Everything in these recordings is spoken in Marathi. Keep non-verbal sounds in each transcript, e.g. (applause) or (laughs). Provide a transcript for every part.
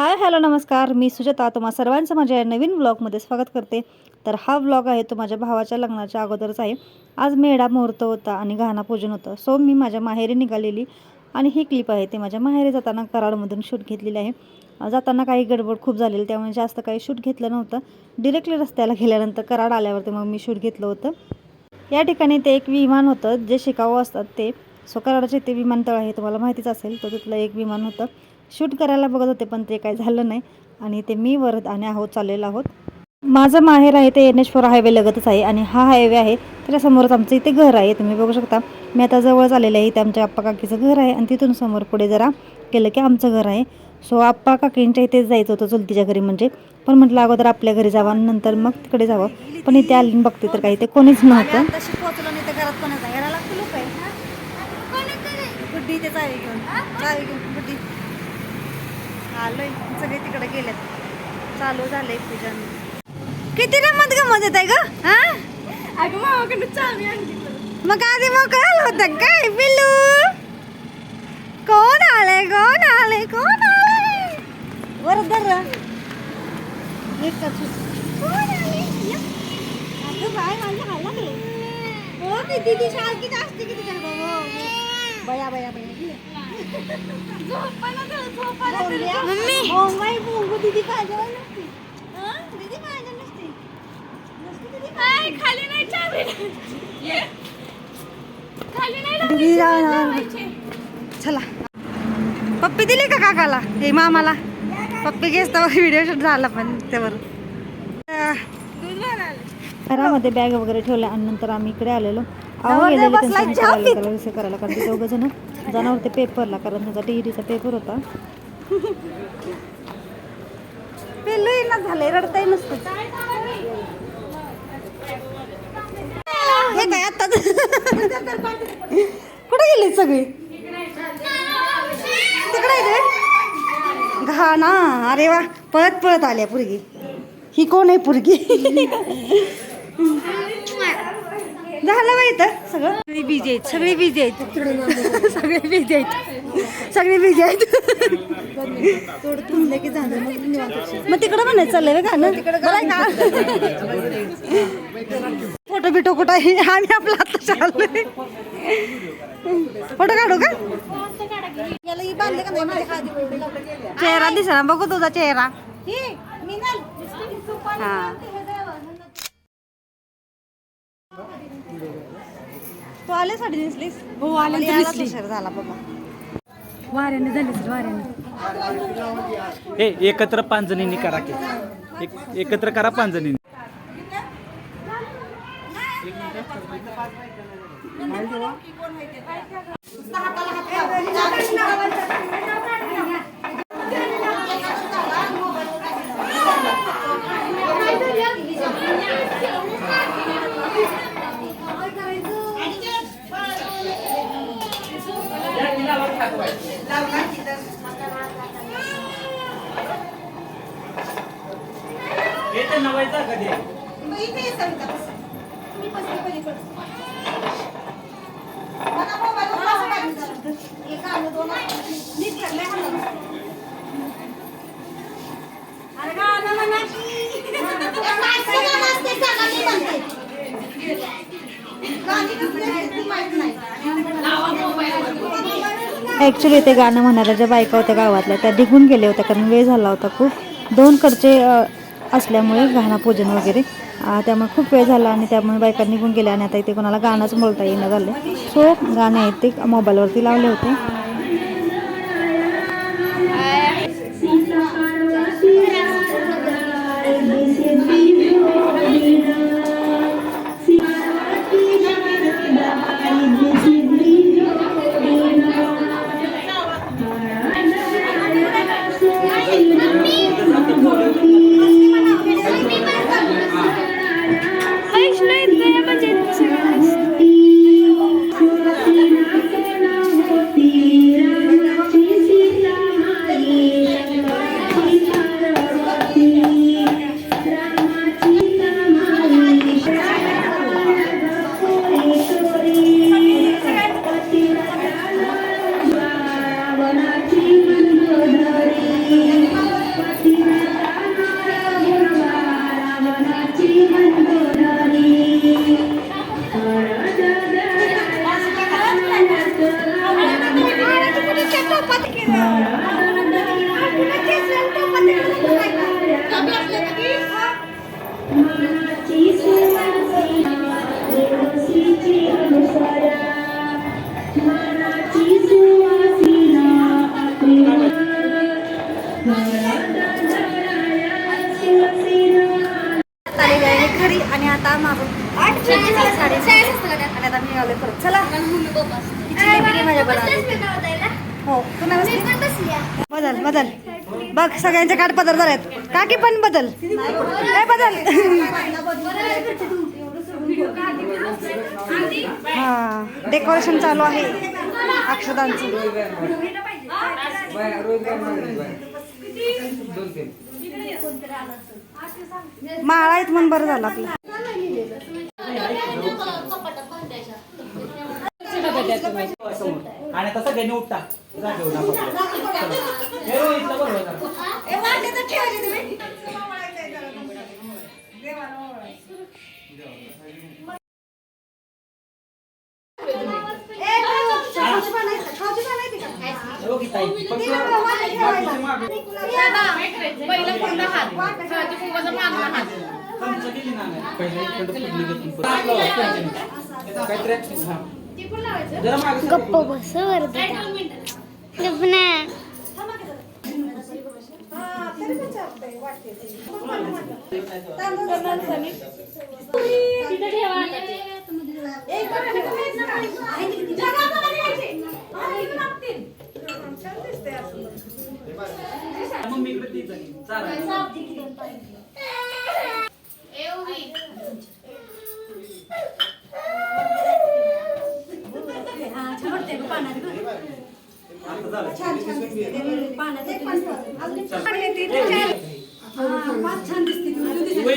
हाय हॅलो नमस्कार. मी सुजाता. तुम्हा सर्वांचं माझ्या या नवीन ब्लॉगमध्ये स्वागत करते. तर हा ब्लॉग आहे तो माझ्या भावाच्या लग्नाच्या अगोदरच आहे. आज मेढा मुहूर्त होता आणि गहना पूजन होतं. सो मी माझ्या माहेरी निघालेली आणि ही क्लिप आहे ते माझ्या माहेरी जाताना कराडमधून शूट घेतलेली आहे. जाताना काही गडबड खूप झालेली त्यामुळे जास्त काही शूट घेतलं नव्हतं. डिरेक्टली रस्त्याला गेल्यानंतर कराड आल्यावरती मग मी शूट घेतलं होतं. या ठिकाणी ते एक विमान होतं जे शिकावं असतात ते. सो कराडाचे ते विमानतळ आहे तुम्हाला माहितीच असेल तर तिथलं एक विमान होतं. शूट करायला बघत होते पण ते काही झालं नाही. आणि ते मी वरत आणि आहोत चाललेलो आहोत. माझं माहेर आहे ते एन एच फोर हायवे लगतच आहे आणि हा हायवे आहे त्याच्यासमोरच आमचं इथे घर आहे तुम्ही बघू शकता. मी आता जवळ आलेलं आहे इथे आमच्या आप्पा काकीचं घर आहे आणि तिथून समोर पुढे जरा गेलं की आमचं घर आहे. सो आप्पा काकींच्या इथेच जायचं होतं चुलतीच्या घरी म्हणजे. पण म्हटलं अगोदर आपल्या घरी जावं आणि नंतर मग तिकडे जावं. पण इथे आली बघते तर काही ते कोणीच नव्हतं. तशी पोहोचलो नाही तर घरात कोणाचा यायला लागतो लोक गुड्डी ते चावी घेऊन चावी घेऊन गुड्डी आलोय सगळे तिकडे गेलेत. चालू झालंय पूजन. किती रमत गमत येत आहे ग हा? अगं मामाकडे चावी आणली. मग आधी मग कळलं होतं काय पिल्लू? कोण आलंय कोण आलंय कोण आलंय? वर धर एकच कोण आलंय? या. अगं बाय माझ्या हात लागले हो ती दीदी सारखी असते की तुझ्या बया बया बया. मम्मी! माय बोंगू दीदी पाहिजे नसती दीदी पाहिजे नसती नसती दीदी हाय, खाली नाही चावी. खाली नाही दीदी लावायची, राहणार. लावायची. चला. पप्पी दिली का काकाला? हे मामाला. पप्पी घेस तर व्हिडिओ शूट झाला पण त्यावर. घरामध्ये बॅग वगैरे ठेवल्या आणि नंतर आम्ही इकडे आलेलो. नवरदेव गेलेले करायला कारण ते दोघं जण. जाणार होते पेपरला कारण त्याचा डिग्रीचा पेपर होता. पेलू येईना झालंय रडताही नसतं. हे काय आता? कुठे गेली सगळी? तिकडे आहे घाणा अरे वा पळत पळत आल्या पुरगी. ही कोण आहे पुरगी? झालं बाई तर सगळं. सगळी बिजी आहेत सगळी बिजी आहेत. सगळे बिजी आहेत. सगळे बिजी आहेत. मग तिकडं म्हणायचं चाललंय का? ना का? फोटो बिटो कुठं आहे? आम्ही आपला आता चाललोय. फोटो काढू का? चेहरा दिसला बघू तुझा चेहरा. हा. तू आले साडी नेसलीस हो उशीर झाला बाबा. वाऱ्याने झाली सर वाऱ्याने. हे एकत्र पाच जणींनी करा की. एक एकत्र करा पाच जणींनी ॲक्च्युली ते गाणं म्हणाल्या ज्या बायका होत्या गावातल्या त्या निघून गेल्या होत्या कारण वेळ झाला होता खूप. दोन कडचे असल्यामुळे गाणं पूजन वगैरे. त्यामुळे खूप वेळ झाला आणि त्यामुळे बायका निघून गेल्या आणि आता इथे कोणाला गाणंच बोलता येणं झालं सो गाणे आहेत ते मोबाईलवरती लावले होते. बदल. बघ सगळ्यांचे काठ पदर झालेत काकी पण बदल. काय बदल. हा डेकोरेशन चालू आहे. अक्षदांचं. माळा आहेत म्हणून बरं झालं आपलं. आणि तसं घेणे उठता. हे. हे हा. गप्प बस वरती गप्प ना मग मी इकडे तीच आहे. चालेल. आता झालं.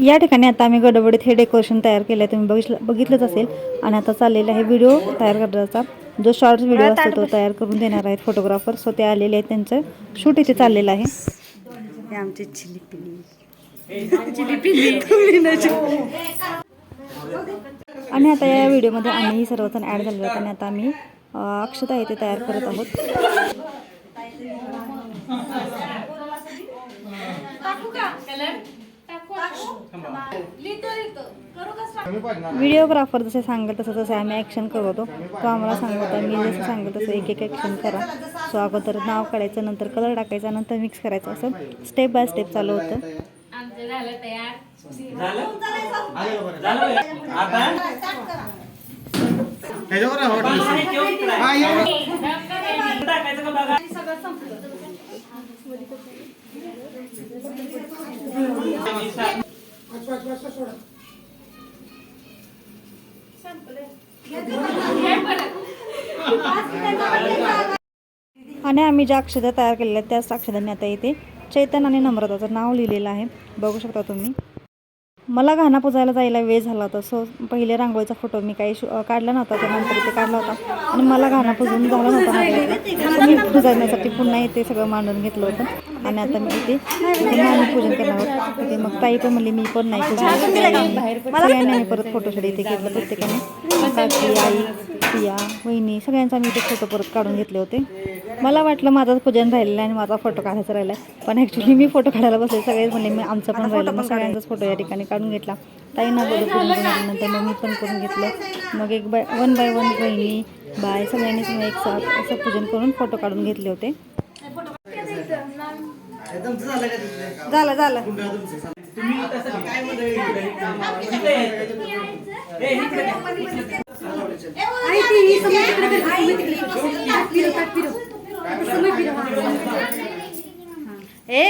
या ठिकाणी आता आम्ही गडबडीत हे डेकोरेशन तयार केलं आहे तुम्ही बघितलं बघितलंच असेल. आणि आता चाललेला आहे व्हिडिओ तयार करण्याचा. जो शॉर्ट्स व्हिडिओ असतो तो तयार करून देणार आहेत फोटोग्राफर सो ते आलेले आहेत त्यांचं. शूट इथे चाललेलं आहे. आमची आणि आता या व्हिडिओमध्ये आम्ही सर्वजण ॲड झालेलो आहेत. आणि आता आम्ही अक्षता इथे तयार करत आहोत. व्हिडिओग्राफर जसे सांगेल तसं तसं आम्ही ॲक्शन करतो तो आम्हाला सांगत होता मी जसं सांगेल तसं एक एक ॲक्शन करा. सो अगोदर नाव काढायचं नंतर कलर टाकायचा नंतर मिक्स करायचं. असं स्टेप बाय स्टेप चालू होतं. झालं झालं होय? आता बाबा, हे ठेव इकडे. टाकायचं का बघा आणि आम्ही ज्या अक्षदा तयार केलेल्या आहेत त्याच अक्षदांनी आता इथे चैतन आणि नम्रताचं नाव लिहिलेलं आहे. बघू शकता तुम्ही. मला घाणा पुजायला जायला वेळ झाला होता सो पहिले रांगोळीचा फोटो मी काही शू काढला नव्हता त्यानंतर इथे काढला होता. आणि मला घाणा पुजून झाला नव्हता मी पुजायण्यासाठी पुन्हा इथे सगळं मांडून घेतलं होतं. आणि आता मी इथे नाणी पूजन करणार इथे मग ताई पण म्हणली मी पण नाही सगळ्यांनी आम्ही परत फोटोसाठी इथे घेतलं प्रत्येकाने. काकी आई पिया वहिनी सगळ्यांचा मी इथे फोटो परत काढून घेतले होते. मला वाटलं माझं पूजन राहिलेलं आणि माझा फोटो काढायचा राहिला पण ॲक्च्युली मी फोटो काढायला बसले. सगळेच म्हणले मी आमचं पण राहिलं. मग सगळ्यांचाच फोटो या ठिकाणी काढून घेतला. ताईंना बोलू पूजन केल्यानंतर मग मी पण करून घेतलं. मग एक बाय वन बाय वन बहिणी बाय सगळ्यांनीच मग एक साथ असं पूजन करून फोटो काढून घेतले होते. झालं झालं तुम्ही तसं काय म्हणता इकडे? इकडे यायचं. ए, इकडे या. ए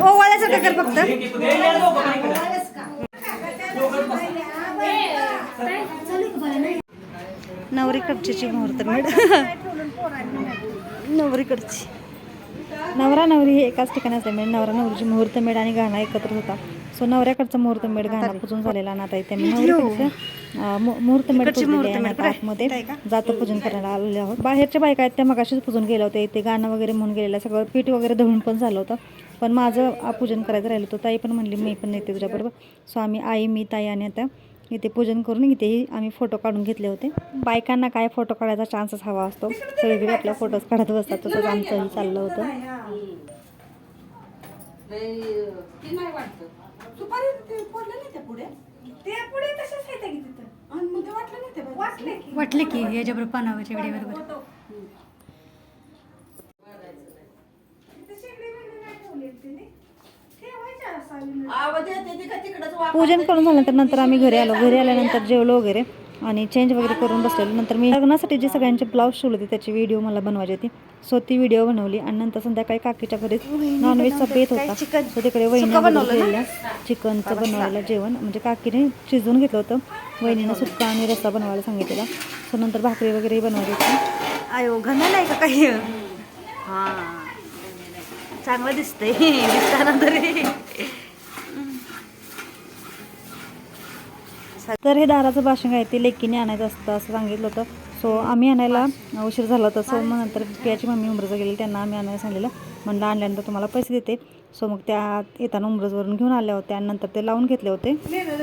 ओवाळ्यासारखं कर फक्त. नवरीकडची मुहूर्त मेढ नवरीकडची नवरा नवरी हे एकाच ठिकाणी असल्यामुळे नवरा नवरीची मुहूर्त मेढ आणि गाणं एकत्र होता. सो नवऱ्याकडचा मुहूर्त मेढ गाणं पुजून झालेला ना आता इथे मी मुहूर्तमेढ मुहूर्तमेढ आता बरं. आतमध्ये? जातो पूजन करायला आलेले आहोत. बाहेरच्या बायका आहेत त्या मगाशीच पूजन गेल्या होत्या इथे गाणं वगैरे म्हणून गेलेलं. सगळं पीठ वगैरे धुवून पण झालं होतं. पण माझं पूजन करायचं राहिलं होतं. ताई पण म्हणली मी पण येते तुझ्याबरोबर. सो आम्ही आई मी ताई आणि आता इथे पूजन करून इथेही आम्ही फोटो काढून घेतले होते. बायकांना काय फोटो काढायचा चान्सच हवा असतो. सगळीकडे आपल्या फोटोज काढत बसतात. तसंच आमचंही चाललं होतं. सुपारी ते पडलं नाही त्या पुढे ते पुढे तसेच आहे की तिथं आणि मग ते वाटलं नाही ते वाटले की वाटले की याच्याबरोबर पानावरच्या वेळी बरोबर आवाज येते ते का तिकडंच वा- पूजन करून झाल्यानंतर नंतर आम्ही घरी आलो. घरी आल्यानंतर जेवलो वगैरे आणि चेंज वगैरे करून बसलेलो. नंतर मी लग्नासाठी जे सगळ्यांचे ब्लाऊज शिवले होते त्याची व्हिडिओ मला बनवायची होती. सो ती व्हिडिओ बनवली आणि नंतर संध्याकाळी काकीच्या घरी नॉनव्हेजचा बेत होता. सो तिकडे वहिनी बनवलेल्या चिकनचं बनवायला जेवण. म्हणजे काकीने शिजवून घेतलं होतं. वहिनीनं सुक्का आणि रस्सा बनवायला सांगितलेला. सो नंतर भाकरी वगैरे बनवायची होती. आयो नाही का काही? हा. चांगलं दिसतंय. (laughs) दिसताना तरी. तर हे दाराचं भाषण आहे ते लेकीने आणायचं असतं असं सांगितलं होतं. सो आम्ही आणायला उशीर झाला होता. सो मग नंतर पियाची मम्मी उमरजं गेली त्यांना आम्ही आणायला सांगितलं. म्हणलं आणल्यानंतर तुम्हाला पैसे देते. सो मग त्या येताना उमरजवरून घेऊन आल्या होत्या. आणि नंतर ते लावून घेतले होते.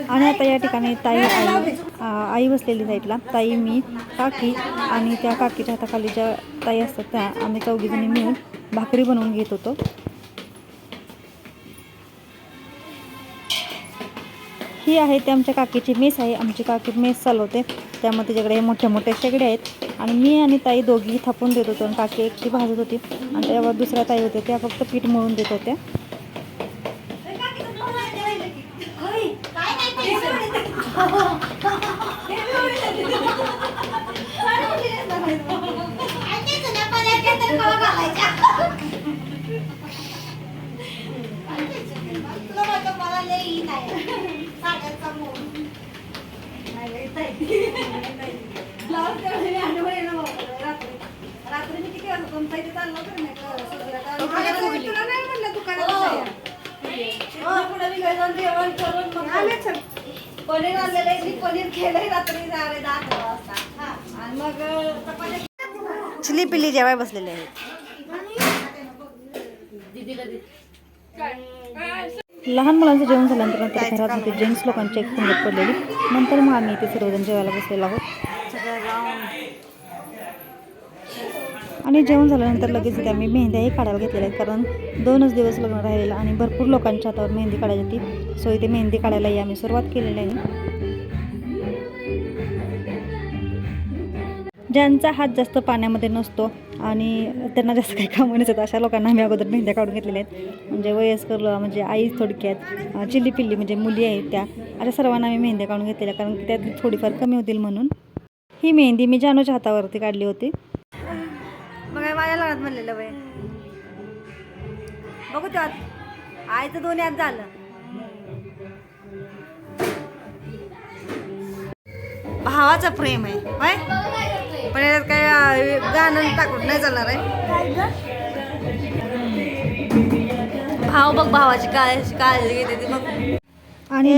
आणि आता या ठिकाणी ताई आई आई बसलेली साईडला. ताई मी काकी आणि त्या काकीच्या हाताखाली ज्या ताई असतात त्या आम्ही चौघीजणी मिळून भाकरी बनवून घेत होतो. ही आहे ते आमच्या काकीची मेस आहे. आमची काकी मेस चालवते. त्यामुळे तिच्याकडे हे मोठे मोठे शेगडे आहेत. आणि मी आणि ताई दोघी थापून देत होतो आणि काकी एकटी भाजत होती. आणि त्यावर दुसऱ्या ताई होत्या त्या फक्त पीठ मळून देत होत्या. (laughs) (laughs) तुला नाही म्हणलं दुकानात पनीर आणलेलं पनीर केलंय रात्री साडे दहा अकरा वाजता आणि मग चपात्या चिली पिल्ली जेवाय बसलेले आहेत लहान मुलांचं जेवण झाल्यानंतर नंतर घरात होते. जेंट्स लोकांची एक पंगत पडलेली. नंतर मग आम्ही इथे सर्वजण जेवायला बसलेलो आहोत. आणि जेवण झाल्यानंतर लगेच इथे आम्ही मेहंद्याही काढायला घेतलेल्या आहेत कारण दोनच दिवस लग्न राहिलेलं आणि भरपूर लोकांच्या हातावर मेहंदी काढायची होती. सो इथे मेहंदी काढायलाही आम्ही सुरुवात केलेली आहे. ज्यांचा हात जास्त पाण्यामध्ये नसतो आणि त्यांना जास्त काही कामं नसतात अशा लोकांना आम्ही अगोदर मेहंद्या काढून घेतलेल्या आहेत. म्हणजे वयस्कर म्हणजे आई थोडक्यात चिल्ली पिल्ली म्हणजे मुली आहेत त्या अशा सर्वांना आम्ही मेहंद्या काढून घेतलेल्या कारण की त्यात थोडीफार कमी होतील म्हणून. ही मेहंदी मी जानूच्या हातावरती काढली होती. मग माझ्या लग्नात म्हणलेलं वय बघू त्यात आईचं दोन्ही आत झालं. भावाचं प्रेम आहे पण याच्यात काय गाणं टाकून नाही चालणार आहे. भाव बघ भावाची काळजी काळजी घेते ती बघ. आणि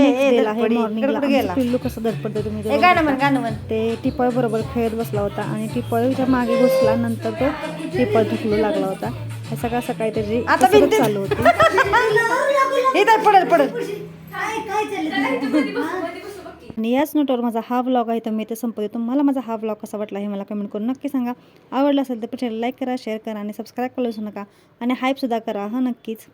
गेला? पिल्लू कसं धडपडतं तुम्ही ए जरूर गाणं बघा. म्हण गाणं म्हण. ते टिपॉय बरोबर खेळत बसला होता आणि टिपॉयच्या मागे घुसला नंतर तो टिपॉय थुकलू लागला होता. हे सकाळ सकाळी त्याची आता चालू होती. (laughs) हे तर पडेल पडेल. (laughs) आणि याच नोटवर माझा हा व्लॉग आहे तर मी ते संपवते. तुम्हाला माझा हा व्लॉग कसा वाटला हे मला कमेंट करून नक्की सांगा. आवडला असेल तर पटेल लाईक करा शेअर करा आणि सबस्क्राईब करू नका. आणि हाईपसुद्धा करा हा नक्कीच.